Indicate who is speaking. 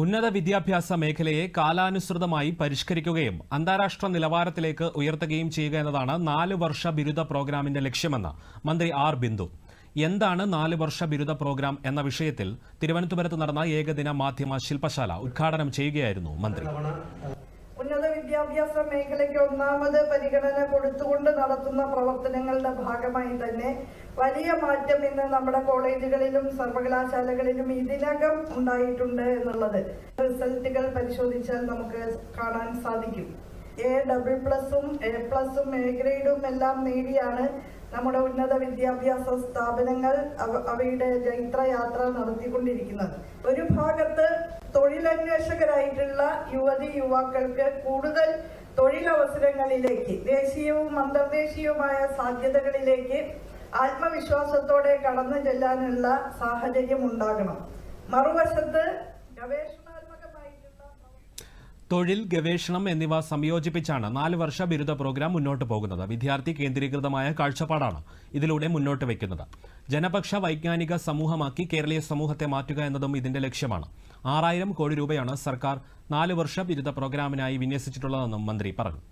Speaker 1: ഉന്നത വിദ്യാഭ്യാസ മേഖലയെ കാലാനുസൃതമായി പരിഷ്കരിക്കുകയും അന്താരാഷ്ട്ര നിലവാരത്തിലേക്ക് ഉയർത്തുകയും ചെയ്യുക എന്നതാണ് നാല് വർഷ ബിരുദ പ്രോഗ്രാമിന്റെ ലക്ഷ്യമെന്ന് മന്ത്രി ആർ ബിന്ദു. എന്താണ് നാല് വർഷ ബിരുദ പ്രോഗ്രാം എന്ന വിഷയത്തിൽ തിരുവനന്തപുരത്ത് നടന്ന ഏകദിന മാധ്യമ ശില്പശാല ഉദ്ഘാടനം ചെയ്യുകയായിരുന്നു മന്ത്രി.
Speaker 2: ഉന്നത വിദ്യാഭ്യാസ മേഖലയ്ക്ക് ഒന്നാമത് പരിഗണന കൊടുത്തുകൊണ്ട് നടത്തുന്ന പ്രവർത്തനങ്ങളുടെ ഭാഗമായി തന്നെ വലിയ മാറ്റം ഇന്ന് നമ്മുടെ കോളേജുകളിലും സർവകലാശാലകളിലും ഇതിനകം ഉണ്ടായിട്ടുണ്ട് എന്നുള്ളത്. റിസൾട്ടുകൾ പരിശോധിച്ചാൽ നമുക്ക് കാണാൻ സാധിക്കും. എ ഡബിൾ പ്ലസും എ പ്ലസും എ ഗ്രേഡും എല്ലാം നേടിയാണ് നമ്മുടെ ഉന്നത വിദ്യാഭ്യാസ സ്ഥാപനങ്ങൾ അവ- അവയുടെ ജൈത്രയാത്ര നടത്തിക്കൊണ്ടിരിക്കുന്നത്. ഒരു ഭാഗത്ത് തൊഴിലന്വേഷകരായിട്ടുള്ള യുവതി യുവാക്കൾക്ക് കൂടുതൽ തൊഴിലവസരങ്ങളിലേക്ക് ദേശീയവും അന്തർദേശീയവുമായ സാധ്യതകളിലേക്ക് ആത്മവിശ്വാസത്തോടെ കടന്നു ചെല്ലാനുള്ള സാഹചര്യം ഉണ്ടാകണം. മറുവശത്ത് ഗവേഷണാത്മകമായിട്ടുള്ള
Speaker 1: തൊഴിൽ ഗവേഷണം എന്നിവ സംയോജിപ്പിച്ചാണ് നാല് വർഷ ബിരുദ പ്രോഗ്രാം മുന്നോട്ട് പോകുന്നത്. വിദ്യാർത്ഥി കേന്ദ്രീകൃതമായ കാഴ്ചപ്പാടാണ് ഇതിലൂടെ മുന്നോട്ട് വയ്ക്കുന്നത്. ജനപക്ഷ വൈജ്ഞാനിക സമൂഹമാക്കി കേരളീയ സമൂഹത്തെ മാറ്റുക എന്നതും ഇതിന്റെ ലക്ഷ്യമാണ്. ആറായിരം കോടി രൂപയാണ് സർക്കാർ നാല് വർഷ ബിരുദ പ്രോഗ്രാമിനായി വിന്യസിച്ചിട്ടുള്ളതെന്നും മന്ത്രി പറഞ്ഞു.